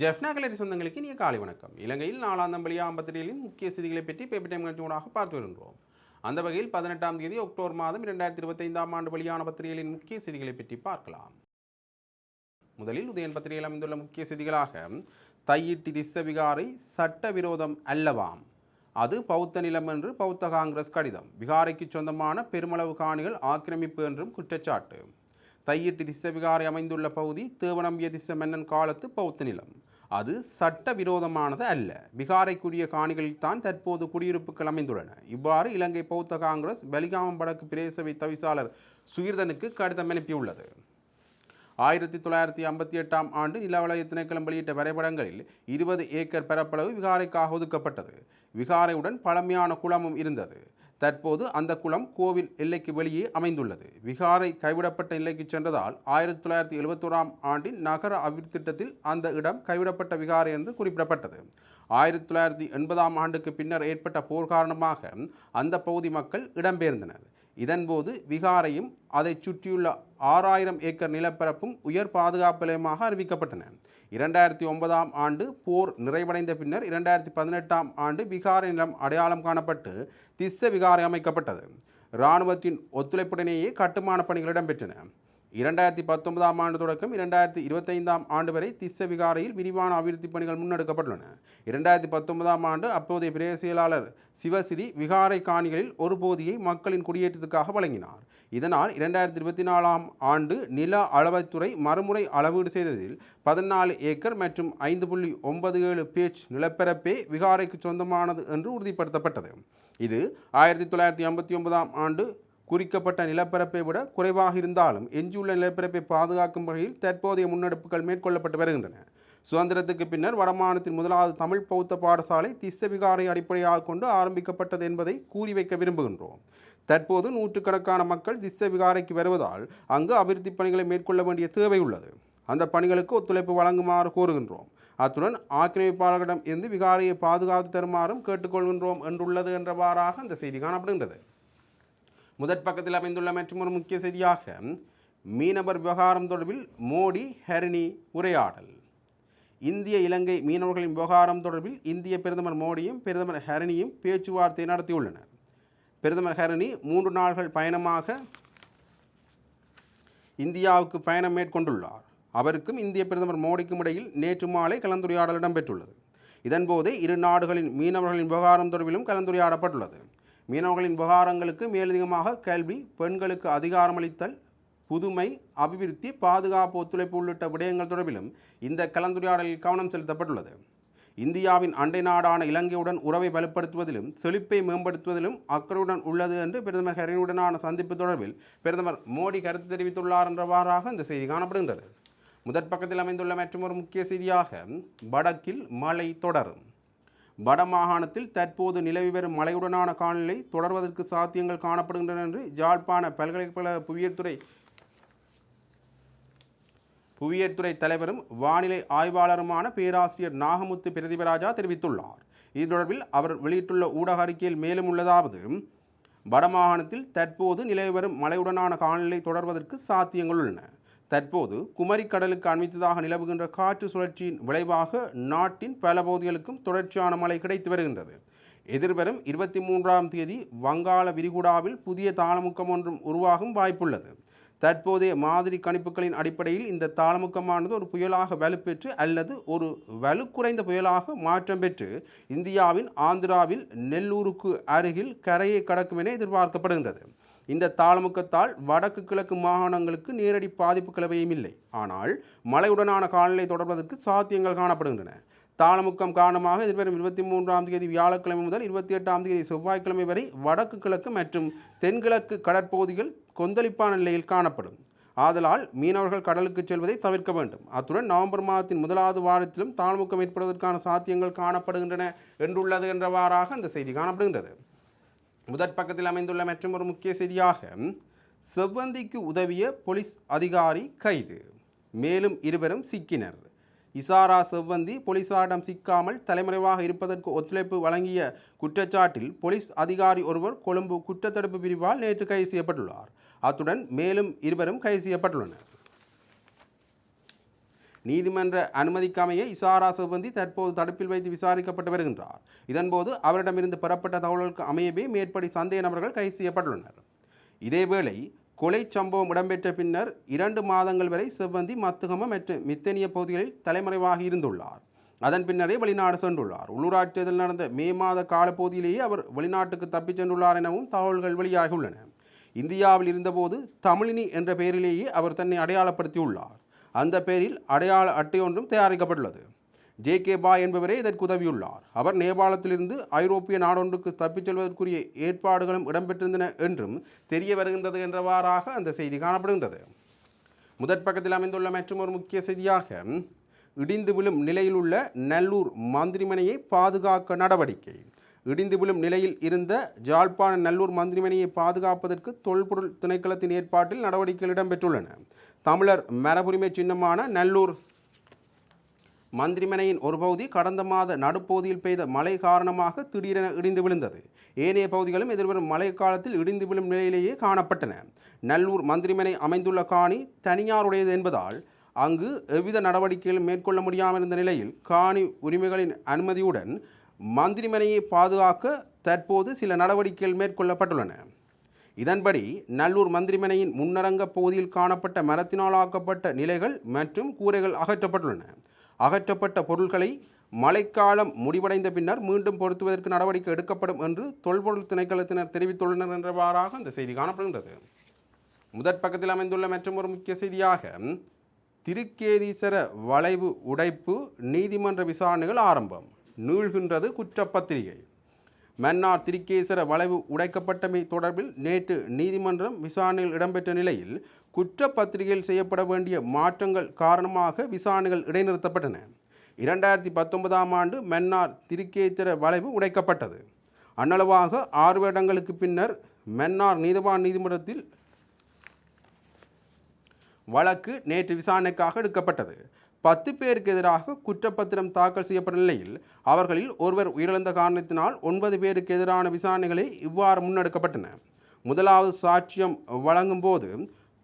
ஜெஃப்னா கலரி சொந்தங்களுக்கு இனிய காலை வணக்கம். இலங்கையில் நாலாம் பலியா பத்திரிகைகளின் முக்கிய செய்திகளை பற்றி பேப்பர் டைம் நிகழ்ச்சியூடாக பார்த்து வருகின்றோம். அந்த வகையில் பதினெட்டாம் தேதி அக்டோபர் மாதம் இரண்டாயிரத்தி இருபத்தைந்தாம் ஆண்டு வெளியான பத்திரிகைகளின் முக்கிய செய்திகளை பற்றி பார்க்கலாம். முதலில் உதயன் பத்திரிகையில் அமைந்துள்ள முக்கிய செய்திகளாக தையிட்டி திஸ்ஸ சட்டவிரோதம் அல்லவாம். அது பௌத்த நிலம் என்று பௌத்த காங்கிரஸ் கடிதம். விகாரைக்கு சொந்தமான பெருமளவு காணிகள் ஆக்கிரமிப்பு என்றும் குற்றச்சாட்டு. தையிட்டு திஸ்ஸ விகாரை அமைந்துள்ள பகுதி தேவநம்பிய திச மன்னன் காலத்து பௌத்த நிலம். அது சட்ட விரோதமானது அல்ல. விகாரைக்குரிய காணிகளில் தான் தற்போது குடியிருப்புகள் அமைந்துள்ளன. இவ்வாறு இலங்கை பௌத்த காங்கிரஸ் பலிகாமம் வடக்கு பிரதேசவை தவிசாளர் சுகீர்தனுக்கு கடிதம் அனுப்பியுள்ளது. ஆயிரத்தி தொள்ளாயிரத்தி ஐம்பத்தி எட்டாம் ஆண்டு நிலவலய திணைக்களம் வெளியிட்ட வரைபடங்களில் இருபது ஏக்கர் பரப்பளவு விகாரைக்காக ஒதுக்கப்பட்டது. விகாரையுடன் பழமையான குளமும் இருந்தது. தற்போது அந்த குளம் கோவில் எல்லைக்கு வெளியே அமைந்துள்ளது. விகாரை கைவிடப்பட்ட எல்லைக்கு சென்றதால் ஆயிரத்தி தொள்ளாயிரத்தி எழுபத்தோராம் ஆண்டின் நகர அபிவிருத்தி திட்டத்தில் அந்த இடம் கைவிடப்பட்ட விகாரை என்று குறிப்பிடப்பட்டது. ஆயிரத்தி தொள்ளாயிரத்தி எண்பதாம் ஆண்டுக்கு பின்னர் ஏற்பட்ட போர் காரணமாக அந்த பகுதி மக்கள் இடம்பெயர்ந்தனர். இதன்போது விகாரையும் அதைச் சுற்றியுள்ள ஆறாயிரம் ஏக்கர் நிலப்பரப்பும் உயர் பாதுகாப்பு நிலையமாக அறிவிக்கப்பட்டன. இரண்டாயிரத்தி ஒன்பதாம் ஆண்டு போர் நிறைவடைந்த பின்னர் இரண்டாயிரத்தி பதினெட்டாம் ஆண்டு விகார நிலம் அடையாளம் காணப்பட்டு திஸ்ஸ விகாரை அமைக்கப்பட்டது. இராணுவத்தின் ஒத்துழைப்புடனேயே கட்டுமான பணிகள் இடம்பெற்றன. இரண்டாயிரத்தி பத்தொன்பதாம் ஆண்டு தொடக்கம் இரண்டாயிரத்தி இருபத்தைந்தாம் ஆண்டு வரை திஸ்ஸ விகாரையில் விரிவான அபிவிருத்தி பணிகள் முன்னெடுக்கப்பட்டுள்ளன. இரண்டாயிரத்தி பத்தொன்பதாம் ஆண்டு அப்போதைய பிரேசியலாளர் செயலாளர் சிவசிறி விகாரை காணிகளில் ஒரு பகுதியை மக்களின் குடியேற்றத்துக்காக வழங்கினார். இதனால் இரண்டாயிரத்தி இருபத்தி நாலாம் ஆண்டு நில அளவைத்துறை மறுமுறை அளவீடு செய்ததில் பதினாலு ஏக்கர் மற்றும் ஐந்து புள்ளி ஒன்பது ஏழு பேச் நிலப்பரப்பே விகாரைக்கு சொந்தமானது என்று உறுதிப்படுத்தப்பட்டது. இது ஆயிரத்தி தொள்ளாயிரத்தி ஐம்பத்தி ஒன்பதாம் ஆண்டு குறிக்கப்பட்ட நிலப்பரப்பை விட குறைவாக இருந்தாலும் எஞ்சியுள்ள நிலப்பரப்பை பாதுகாக்கும் வகையில் தற்போதைய முன்னெடுப்புகள் மேற்கொள்ளப்பட்டு வருகின்றன. சுதந்திரத்துக்கு பின்னர் வடமாநிலத்தின் முதலாவது தமிழ் பௌத்த பாடசாலை திஸ்ஸவிகாரை அடிப்படையாக கொண்டு ஆரம்பிக்கப்பட்டது என்பதை கூறி வைக்க விரும்புகின்றோம். தற்போது நூற்றுக்கணக்கான மக்கள் திஸ்ஸவிகாரைக்கு வருவதால் அங்கு அபிவிருத்தி பணிகளை மேற்கொள்ள வேண்டிய தேவை உள்ளது. அந்த பணிகளுக்கு ஒத்துழைப்பு வழங்குமாறு கோருகின்றோம். அத்துடன் ஆக்கிரமிப்பாளர்களிடம் இருந்து விகாரையை பாதுகாத்து தருமாறும் கேட்டுக்கொள்கின்றோம் என்றுள்ளது என்றவாறாக அந்த செய்தி காணப்படுகின்றது. முதற் பக்கத்தில் அமைந்துள்ள மற்றும் ஒரு முக்கிய செய்தியாக மீனவர் விவகாரம் தொடர்பில் மோடி ஹரிணி உரையாடல். இந்திய இலங்கை மீனவர்களின் விவகாரம் தொடர்பில் இந்திய பிரதமர் மோடியும் பிரதமர் ஹரணியும் பேச்சுவார்த்தை நடத்தியுள்ளனர். பிரதமர் ஹரணி மூன்று நாள்கள் பயணமாக இந்தியாவுக்கு பயணம் மேற்கொண்டுள்ளார். அவருக்கும் இந்திய பிரதமர் மோடிக்கும் இடையில் நேற்று மாலை கலந்துரையாடல் இடம்பெற்றுள்ளது. இதன்போது இரு நாடுகளின் மீனவர்களின் விவகாரம் தொடர்பிலும் கலந்துரையாடப்பட்டுள்ளது. மீனவர்களின் விவகாரங்களுக்கு மேலதிகமாக கல்வி பெண்களுக்கு அதிகாரமளித்தல் புதுமை அபிவிருத்தி பாதுகாப்பு ஒத்துழைப்பு உள்ளிட்ட விடயங்கள் தொடர்பிலும் இந்த கலந்துரையாடலில் கவனம் செலுத்தப்பட்டுள்ளது. இந்தியாவின் அண்டை நாடான இலங்கையுடன் உறவை வலுப்படுத்துவதிலும் செழிப்பை மேம்படுத்துவதிலும் அக்கறையுடன் உள்ளது என்று பிரதமர் ஹரினுடனான சந்திப்பு தொடர்பில் பிரதமர் மோடி கருத்து தெரிவித்துள்ளார் என்றவாறாக இந்த செய்தி காணப்படுகின்றது. முதற் பக்கத்தில் அமைந்துள்ள மற்றொரு முக்கிய செய்தியாக வடக்கில் மழை தொடரும். வடமாகாணத்தில் தற்போது நிலவி வரும் மழையுடனான காலநிலை தொடர்வதற்கு சாத்தியங்கள் காணப்படுகின்றன என்று ஜாழ்ப்பாண பல்கலைக்கழக புவியியற்துறை புவியியற்துறை தலைவரும் வானிலை ஆய்வாளருமான பேராசிரியர் நாகமுத்து பிரதிபராஜா தெரிவித்துள்ளார். இது தொடர்பில் அவர் வெளியிட்டுள்ள ஊடக அறிக்கையில் மேலும் உள்ளதாவது வடமாகாணத்தில் தற்போது நிலவி வரும் மழையுடனான காலநிலை தொடர்வதற்கு சாத்தியங்கள் உள்ளன. தற்போது குமரி கடலுக்கு அண்மித்ததாக நிலவுகின்ற காற்று சுழற்சியின் விளைவாக நாட்டின் பல பகுதிகளுக்கும் தொடர்ச்சியான மழை கிடைத்து வருகின்றது. எதிர்வரும் இருபத்தி மூன்றாம் தேதி வங்காள விரிகுடாவில் புதிய தாளமுக்கம் ஒன்றும் உருவாகும் வாய்ப்புள்ளது. தற்போதைய மாதிரி கணிப்புகளின் அடிப்படையில் இந்த தாளமுக்கமானது ஒரு புயலாக வலுப்பெற்று அல்லது ஒரு வலு குறைந்த புயலாக மாற்றம் பெற்று இந்தியாவின் ஆந்திராவில் நெல்லூருக்கு அருகில் கரையை கடக்கும் என எதிர்பார்க்கப்படுகின்றது. இந்த தாளமுக்கத்தால் வடக்கு கிழக்கு மாகாணங்களுக்கு நேரடி பாதிப்பு கிளவையும் இல்லை. ஆனால் மழையுடனான காலநிலை தொடர்வதற்கு சாத்தியங்கள் காணப்படுகின்றன. தாளமுக்கம் காரணமாக எதிர்வரும் இருபத்தி மூன்றாம் தேதி வியாழக்கிழமை முதல் இருபத்தி எட்டாம் தேதி செவ்வாய்க்கிழமை வரை வடக்கு கிழக்கு மற்றும் தென்கிழக்கு கடற்பகுதிகள் கொந்தளிப்பான நிலையில் காணப்படும். ஆதலால் மீனவர்கள் கடலுக்கு செல்வதை தவிர்க்க வேண்டும். அத்துடன் நவம்பர் மாதத்தின் முதலாவது வாரத்திலும் தாழ்முக்கம் ஏற்படுவதற்கான சாத்தியங்கள் காணப்படுகின்றன என்றுள்ளது என்றவாறாக இந்த செய்தி காணப்படுகின்றது. முதற் பக்கத்தில் அமைந்துள்ள மற்றும் ஒரு முக்கிய செய்தியாக செவ்வந்திக்கு உதவிய போலீஸ் அதிகாரி கைது. மேலும் இருவரும் சிக்கினர். இசாரா செவ்வந்தி போலீசாரிடம் சிக்காமல் தலைமறைவாக இருப்பதற்கு ஒத்துழைப்பு வழங்கிய குற்றச்சாட்டில் போலீஸ் அதிகாரி ஒருவர் கொழும்பு குற்றத்தடுப்பு பிரிவால் நேற்று கைது செய்யப்பட்டுள்ளார். அத்துடன் மேலும் இருவரும் கைது செய்யப்பட்டுள்ளனர். நீதிமன்ற அனுமதிக்காமையே இசாரா சிபந்தி தற்போது தடுப்பில் வைத்து விசாரிக்கப்பட்டு வருகின்றார். இதன்போது அவரிடமிருந்து பெறப்பட்ட தகவல்களுக்கு அமையவே மேற்படி சந்தேக நபர்கள் கைது செய்யப்பட்டுள்ளனர். இதேவேளை கொலை சம்பவம் இடம்பெற்ற பின்னர் இரண்டு மாதங்கள் வரை சிவந்தி மத்துகம மற்றும் மித்தனிய பகுதிகளில் தலைமறைவாக இருந்துள்ளார். அதன் பின்னரே வெளிநாடு சென்றுள்ளார். உள்ளூராட்சி தேர்தல் நடந்த மே மாத காலப்பகுதியிலேயே அவர் வெளிநாட்டுக்கு தப்பிச் சென்றுள்ளார் எனவும் தகவல்கள் வெளியாகியுள்ளன. இந்தியாவில் இருந்தபோது தமிழினி என்ற பெயரிலேயே அவர் தன்னை அடையாளப்படுத்தியுள்ளார். அந்த பெயரில் அடையாள அட்டை ஒன்றும் தயாரிக்கப்பட்டுள்ளது. ஜே கே பா என்பவரே இதற்கு உதவியுள்ளார். அவர் நேபாளத்திலிருந்து ஐரோப்பிய நாடொன்றுக்கு தப்பிச் செல்வதற்குரிய ஏற்பாடுகளும் இடம்பெற்றிருந்தன என்றும் தெரிய வருகின்றது என்றவாறாக அந்த செய்தி காணப்படுகின்றது. முதற் பக்கத்தில் அமைந்துள்ள மற்றும் ஒரு முக்கிய செய்தியாக இடிந்து விழும் நிலையில் உள்ள நல்லூர் மந்திரிமனையை பாதுகாக்க நடவடிக்கை. இடிந்து விழும் நிலையில் இருந்த ஜாழ்ப்பாண நல்லூர் மந்திரிமனையை பாதுகாப்பதற்கு தொல்பொருள் திணைக்களத்தின் ஏற்பாட்டில் நடவடிக்கைகள் இடம்பெற்றுள்ளன. தமிழர் மரபுரிமை சின்னமான நல்லூர் மந்திரிமனையின் ஒரு பகுதி கடந்த மாத நடுப்பகுதியில் பெய்த மழை காரணமாக திடீரென இடிந்து விழுந்தது. ஏனைய பகுதிகளும் எதிர்வரும் மழை காலத்தில் இடிந்து விழும் நிலையிலேயே காணப்பட்டன. நல்லூர் மந்திரிமனை அமைந்துள்ள காணி தனியாருடையது என்பதால் அங்கு எவ்வித நடவடிக்கைகளும் மேற்கொள்ள முடியாமல் இருந்த நிலையில் காணி உரிமைகளின் அனுமதியுடன் மந்திரிமனையை பாதுகாக்க தற்போது சில நடவடிக்கைகள் மேற்கொள்ளப்பட்டுள்ளன. இதன்படி நல்லூர் மந்திரிமனையின் முன்னரங்க பகுதியில் காணப்பட்ட மரத்தினால் ஆக்கப்பட்ட நிலைகள் மற்றும் கூரைகள் அகற்றப்பட்டுள்ளன. அகற்றப்பட்ட பொருட்களை மழைக்காலம் முடிவடைந்த பின்னர் மீண்டும் பொருத்துவதற்கு நடவடிக்கை எடுக்கப்படும் என்று தொல்பொருள் திணைக்களத்தினர் தெரிவித்துள்ளனர் என்றவாறாக அந்த செய்தி காணப்படுகின்றது. முதற் பக்கத்தில் அமைந்துள்ள மற்றும் ஒரு முக்கிய செய்தியாக திருக்கேதீசர வளைவு உடைப்பு நீதிமன்ற விசாரணைகள் ஆரம்பம். நீள்கின்றது குற்றப்பத்திரிகை. மன்னார் திரிகேசர வளைவு உடைக்கப்பட்டமை தொடர்பில் நேற்று நீதிமன்றம் விசாரணையில் இடம்பெற்ற நிலையில் குற்றப்பத்திரிகையில் செய்யப்பட வேண்டிய மாற்றங்கள் காரணமாக விசாரணைகள் இடைநிறுத்தப்பட்டன. இரண்டாயிரத்தி பத்தொன்பதாம் ஆண்டு மன்னார் திருக்கேத்திர வளைவு உடைக்கப்பட்டது. அன்னளவாக ஆறு வருடங்களுக்கு பின்னர் மன்னார் நீதவான் நீதிமன்றத்தில் வழக்கு நேற்று விசாரணைக்காக எடுக்கப்பட்டது. பத்து பேருக்கு எதிராக குற்றப்பத்திரம் தாக்கல் செய்யப்பட்ட நிலையில் அவர்களில் ஒருவர் உயிரிழந்த காரணத்தினால் ஒன்பது பேருக்கு எதிரான விசாரணைகளை இவ்வாறு முன்னெடுக்கப்பட்டன. முதலாவது சாட்சியம் வழங்கும் போது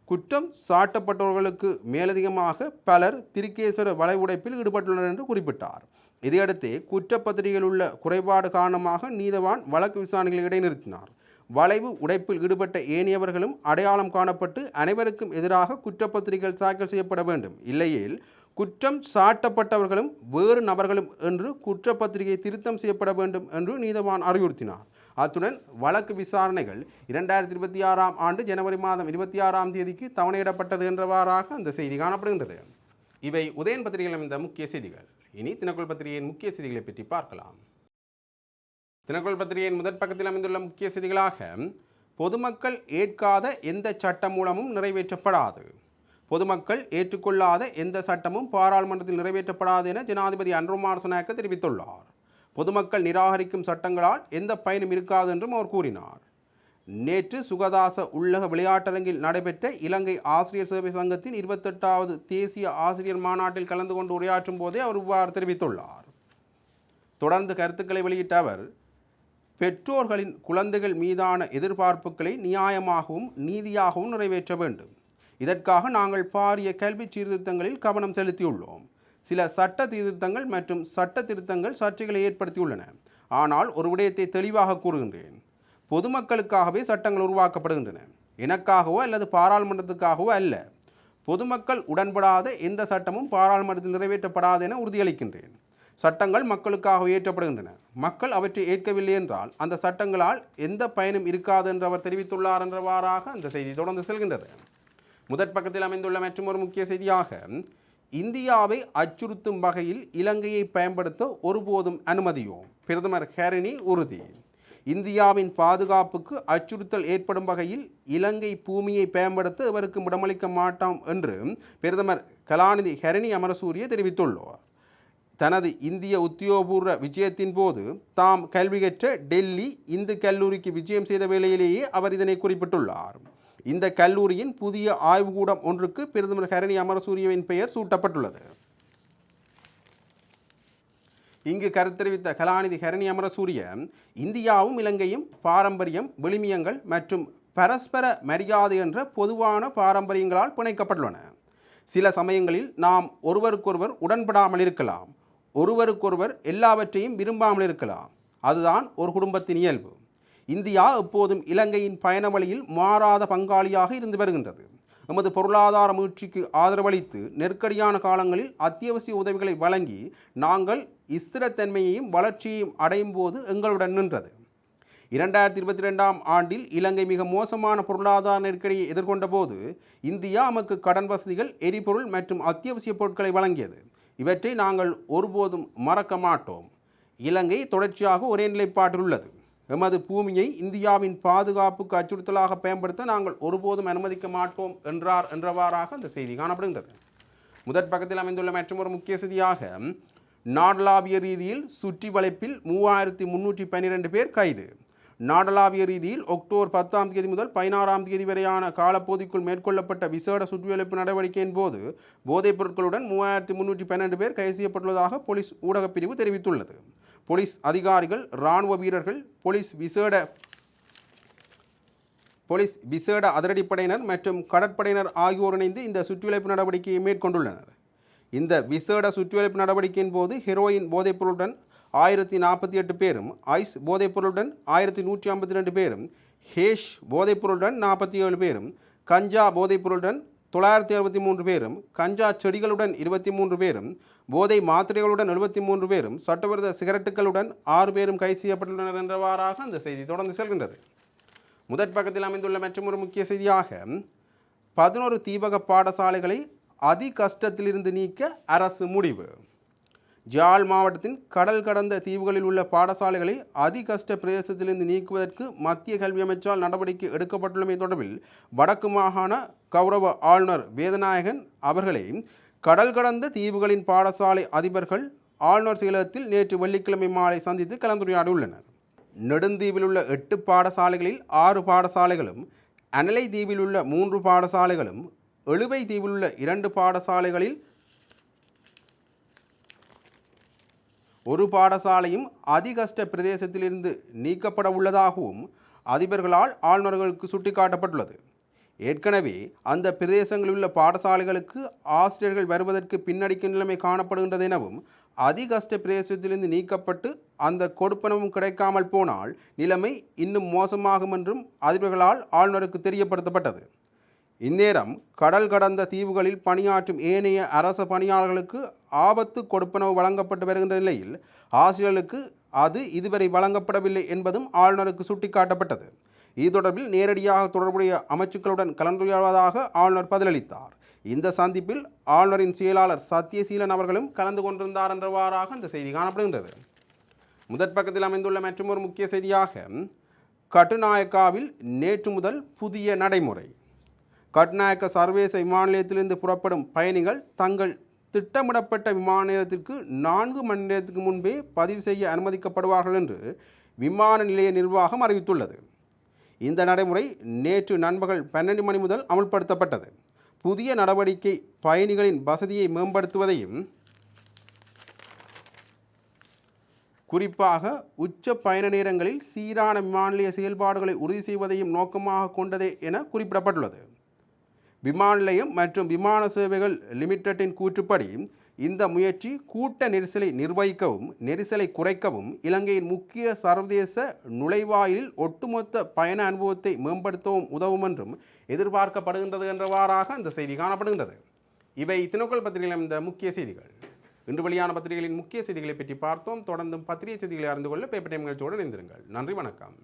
குற்றம் சாட்டப்பட்டவர்களுக்கு மேலதிகமாக பலர் திருக்கேஸ்வர வளைவுடைப்பில் ஈடுபட்டுள்ளனர் என்று குறிப்பிட்டார். இதையடுத்து குற்றப்பத்திரிகையில் உள்ள குறைபாடு காரணமாக நீதவான் வழக்கு விசாரணைகளை இடைநிறுத்தினார். வளைவு உடைப்பில் ஈடுபட்ட ஏனையவர்களும் அடையாளம் காணப்பட்டு அனைவருக்கும் எதிராக குற்றப்பத்திரிகைகள் தாக்கல் செய்யப்பட வேண்டும். இல்லையேல் குற்றம் சாட்டப்பட்டவர்களும் வேறு நபர்களும் என்று குற்றப்பத்திரிகை திருத்தம் செய்யப்பட வேண்டும் என்று நீதவான் அறிவுறுத்தினார். அத்துடன் வழக்கு விசாரணைகள் இரண்டாயிரத்தி இருபத்தி ஆறாம் ஆண்டு ஜனவரி மாதம் இருபத்தி ஆறாம் தேதிக்கு தவணையிடப்பட்டது என்றவாறாக அந்த செய்தி காணப்படுகின்றது. இவை உதயன் பத்திரிகையில் அமைந்த முக்கிய செய்திகள். இனி தினக்குள் பத்திரிகையின் முக்கிய செய்திகளை பற்றி பார்க்கலாம். தினக்குள் பத்திரிகையின் முதற் பக்கத்தில் அமைந்துள்ள முக்கிய செய்திகளாக பொதுமக்கள் ஏற்காத எந்த சட்ட மூலமும் நிறைவேற்றப்படாது. பொதுமக்கள் ஏற்றுக்கொள்ளாத எந்த சட்டமும் பாராளுமன்றத்தில் நிறைவேற்றப்படாது என ஜனாதிபதி அன்ருமார் சனாக்க தெரிவித்துள்ளார். பொதுமக்கள் நிராகரிக்கும் சட்டங்களால் எந்த பயனும் இருக்காது என்றும் அவர் கூறினார். நேற்று சுகதாச உள்ளக விளையாட்டரங்கில் நடைபெற்ற இலங்கை ஆசிரியர் சேவை சங்கத்தின் இருபத்தெட்டாவது தேசிய ஆசிரியர் மாநாட்டில் கலந்து கொண்டு உரையாற்றும் போதே அவர் இவ்வாறு தெரிவித்துள்ளார். தொடர்ந்து கருத்துக்களை வெளியிட்ட அவர் பெற்றோர்களின் குழந்தைகள் மீதான எதிர்பார்ப்புகளை நியாயமாகவும் நீதியாகவும் நிறைவேற்ற வேண்டும். இதற்காக நாங்கள் பாரிய கல்வி சீர்திருத்தங்களில் கவனம் செலுத்தியுள்ளோம். சில சட்ட சீர்திருத்தங்கள் மற்றும் சட்ட திருத்தங்கள் சர்ச்சைகளை ஏற்படுத்தியுள்ளன. ஆனால் ஒரு விடயத்தை தெளிவாக கூறுகின்றேன். பொதுமக்களுக்காகவே சட்டங்கள் உருவாக்கப்படுகின்றன. எனக்காகவோ அல்லது பாராளுமன்றத்துக்காகவோ அல்ல. பொதுமக்கள் உடன்படாத எந்த சட்டமும் பாராளுமன்றத்தில் நிறைவேற்றப்படாது என உறுதியளிக்கின்றேன். சட்டங்கள் மக்களுக்காக இயற்றப்படுகின்றன மக்கள் அவற்றை ஏற்கவில்லை என்றால் அந்த சட்டங்களால் எந்த பயனும் இருக்காது என்று அவர் தெரிவித்துள்ளார் என்றவாறாக அந்த செய்தி தொடர்ந்து செல்கின்றது. முதற் பக்கத்தில் அமைந்துள்ள மற்றும் ஒரு முக்கிய செய்தியாக இந்தியாவை அச்சுறுத்தும் வகையில் இலங்கையை பயன்படுத்த ஒருபோதும் அனுமதியும். பிரதமர் ஹெரினி உறுதி. இந்தியாவின் பாதுகாப்புக்கு அச்சுறுத்தல் ஏற்படும் வகையில் இலங்கை பூமியை பயன்படுத்த இவருக்கு இடமளிக்க மாட்டோம் என்று பிரதமர் கலாநிதி ஹெரணி அமரசூரிய தெரிவித்துள்ளார். தனது இந்திய உத்தியோகபூர்வ விஜயத்தின் போது தாம் கல்வி கற்ற டெல்லி இந்து கல்லூரிக்கு விஜயம் செய்த வேளையிலேயே அவர் இதனை குறிப்பிட்டுள்ளார். இந்த கல்லூரியின் புதிய ஆய்வுக்கூடம் ஒன்றுக்கு பிரதமர் ஹரணி அமரசூரியவின் பெயர் சூட்டப்பட்டுள்ளது. இங்கு கருத்து தெரிவித்த கலாநிதி ஹரணி அமரசூரிய இந்தியாவும் இலங்கையும் பாரம்பரியம் விளிமியங்கள் மற்றும் பரஸ்பர மரியாதை என்ற பொதுவான பாரம்பரியங்களால் பிணைக்கப்பட்டுள்ளன. சில சமயங்களில் நாம் ஒருவருக்கொருவர் உடன்படாமல் இருக்கலாம் ஒருவருக்கொருவர் எல்லாவற்றையும் விரும்பாமல் இருக்கலாம். அதுதான் ஒரு குடும்பத்தின் இயல்பு. இந்தியா எப்போதும் இலங்கையின் பயண வழியில் மாறாத பங்காளியாக இருந்து வருகின்றது. எமது பொருளாதார முயற்சிக்கு ஆதரவளித்து நெருக்கடியான காலங்களில் அத்தியாவசிய உதவிகளை வழங்கி நாங்கள் ஸ்திரத்தன்மையையும் வளர்ச்சியையும் அடையும் போது எங்களுடன் நின்றது. இரண்டாயிரத்தி இருபத்தி ரெண்டாம் ஆண்டில் இலங்கை மிக மோசமான பொருளாதார நெருக்கடியை எதிர்கொண்ட போது இந்தியா நமக்கு கடன் வசதிகள் எரிபொருள் மற்றும் அத்தியாவசிய பொருட்களை வழங்கியது. இவற்றை நாங்கள் ஒருபோதும் மறக்க மாட்டோம். இலங்கை தொடர்ச்சியாக ஒரே நிலைப்பாட்டில் உள்ளது. எமது பூமியை இந்தியாவின் பாதுகாப்புக்கு அச்சுறுத்தலாக பயன்படுத்த நாங்கள் ஒருபோதும் அனுமதிக்க மாட்டோம் என்றார் என்றவாறாக அந்த செய்தி காணப்படுகின்றது. முதற் பக்கத்தில் அமைந்துள்ள மற்றொரு முக்கிய செய்தியாக நாடளாவிய ரீதியில் சுற்றி வளைப்பில் மூவாயிரத்தி முன்னூற்றி பன்னிரெண்டு பேர் கைது. நாடளாவிய ரீதியில் அக்டோபர் பத்தாம் தேதி முதல் பதினாறாம் தேதி வரையான காலப்பகுதிக்குள் மேற்கொள்ளப்பட்ட விசேட சுற்றிவளைப்பு நடவடிக்கையின் போது போதைப் பொருட்களுடன் மூவாயிரத்தி முன்னூற்றி பன்னெண்டு பேர் கைது செய்யப்பட்டுள்ளதாக போலீஸ் ஊடகப்பிரிவு தெரிவித்துள்ளது. போலீஸ் அதிகாரிகள் இராணுவ வீரர்கள் போலீஸ் விசேட போலீஸ் விசேட அதிரடிப்படையினர் மற்றும் கடற்படையினர் ஆகியோர் இணைந்து இந்த சுற்றிவளைப்பு நடவடிக்கையை மேற்கொண்டுள்ளனர். இந்த விசேட சுற்றிவளைப்பு நடவடிக்கையின் போது ஹெரோயின் போதைப்பொருளுடன் ஆயிரத்தி நாற்பத்தி எட்டு பேரும் ஐஸ் போதைப்பொருளுடன் ஆயிரத்தி நூற்றி ஐம்பத்தி ரெண்டு பேரும் ஹேஷ் போதைப்பொருளுடன் நாற்பத்தி ஏழு பேரும் கஞ்சா போதைப்பொருளுடன் தொள்ளாயிரத்தி அறுபத்தி மூன்று பேரும் கஞ்சா செடிகளுடன் இருபத்தி மூன்று பேரும் போதை மாத்திரைகளுடன் எழுபத்தி மூன்று பேரும் சட்டவிரோத சிகரெட்டுகளுடன் ஆறு பேரும் கைது செய்யப்பட்டுள்ளனர் என்றவாறாக அந்த செய்தி தொடர்ந்து செல்கின்றது. முதற் பக்கத்தில் அமைந்துள்ள மற்றொரு முக்கிய செய்தியாக பதினோரு தீபக பாடசாலைகளை அதி கஷ்டத்திலிருந்து நீக்க அரசு முடிவு. ஜாழ் மாவட்டத்தின் கடல் கடந்த தீவுகளில் உள்ள பாடசாலைகளை அதி கஷ்ட பிரதேசத்திலிருந்து நீக்குவதற்கு மத்திய கல்வி அமைச்சால் நடவடிக்கை எடுக்கப்பட்டுள்ளமை தொடர்பில் வடக்கு மாகாண கௌரவ ஆளுநர் வேதநாயகன் அவர்களை கடல் கடந்த தீவுகளின் பாடசாலை அதிபர்கள் ஆளுநர் செயலகத்தில் நேற்று வெள்ளிக்கிழமை மாலை சந்தித்து கலந்துரையாடியுள்ளனர் நெடுந்தீவில் உள்ள எட்டு பாடசாலைகளில் ஆறு பாடசாலைகளும் அனலை தீவில் உள்ள மூன்று பாடசாலைகளும் எழுவை தீவில் உள்ள இரண்டு பாடசாலைகளில் ஒரு பாடசாலையும் அதிகஷ்ட பிரதேசத்திலிருந்து நீக்கப்பட உள்ளதாகவும் அதிபர்களால் ஆளுநர்களுக்கு சுட்டிக்காட்டப்பட்டுள்ளது. ஏற்கனவே அந்த பிரதேசங்களில் உள்ள பாடசாலைகளுக்கு ஆசிரியர்கள் வருவதற்கு பின்னடிக்கும் நிலைமை காணப்படுகின்றது எனவும் அதிகஷ்ட பிரதேசத்திலிருந்து நீக்கப்பட்டு அந்த கொடுப்பனவும் கிடைக்காமல் போனால் நிலைமை இன்னும் மோசமாகும் என்றும் அதிபர்களால் ஆளுநருக்கு தெரியப்படுத்தப்பட்டது. இந்நேரம் கடல் கடந்த தீவுகளில் பணியாற்றும் ஏனைய அரச பணியாளர்களுக்கு ஆபத்து கொடுப்பனவு வழங்கப்பட்டு வருகின்ற நிலையில் ஆசிரியர்களுக்கு அது இதுவரை வழங்கப்படவில்லை என்பதும் ஆளுநருக்கு சுட்டிக்காட்டப்பட்டது. இது தொடர்பில் நேரடியாக தொடர்புடைய அமைச்சுக்களுடன் கலந்துரையாடுவதாக ஆளுநர் பதிலளித்தார். இந்த சந்திப்பில் ஆளுநரின் செயலாளர் சத்யசீலன் அவர்களும் கலந்து கொண்டிருந்தார் என்றவாறாக இந்த செய்தி காணப்படுகின்றது. முதற் பக்கத்தில் அமைந்துள்ள மற்றொரு முக்கிய செய்தியாக கட்டுநாயக்காவில் நேற்று முதல் புதிய நடைமுறை. கட்நாயக்க சர்வதேச விமான நிலையத்திலிருந்து புறப்படும் பயணிகள் தங்கள் திட்டமிடப்பட்ட விமான நிலையத்திற்கு நான்கு மணி நேரத்துக்கு முன்பே பதிவு செய்ய அனுமதிக்கப்படுவார்கள் என்று விமான நிலைய நிர்வாகம் அறிவித்துள்ளது. இந்த நடைமுறை நேற்று நண்பகல் பன்னெண்டு மணி முதல் அமுல்படுத்தப்பட்டது. புதிய நடவடிக்கை பயணிகளின் வசதியை மேம்படுத்துவதையும் குறிப்பாக உச்ச பயண நேரங்களில் சீரான விமான நிலைய செயல்பாடுகளை உறுதி செய்வதையும் நோக்கமாக கொண்டதே என குறிப்பிடப்பட்டுள்ளது. விமான நிலையம் மற்றும் விமான சேவைகள் லிமிடெட்டின் கூற்றுப்படி இந்த முயற்சி கூட்ட நெரிசலை நிர்வகிக்கவும் நெரிசலை குறைக்கவும் இலங்கையின் முக்கிய சர்வதேச நுழைவாயிலில் ஒட்டுமொத்த பயண அனுபவத்தை மேம்படுத்தவும் உதவும் என்றும் எதிர்பார்க்கப்படுகின்றது என்றவாறாக அந்த செய்தி காணப்படுகின்றது. இவை தினக்கல் பத்திரிகையில் இந்த முக்கிய செய்திகள். இன்று வெளியான பத்திரிகைகளின் முக்கிய செய்திகளை பற்றி பார்த்தோம். தொடர்ந்தும் பத்திரிகை செய்திகளை அறிந்து கொள்ள பேப்பர் டைம் நிகழ்ச்சியோடு இணைந்திருங்கள். நன்றி வணக்கம்.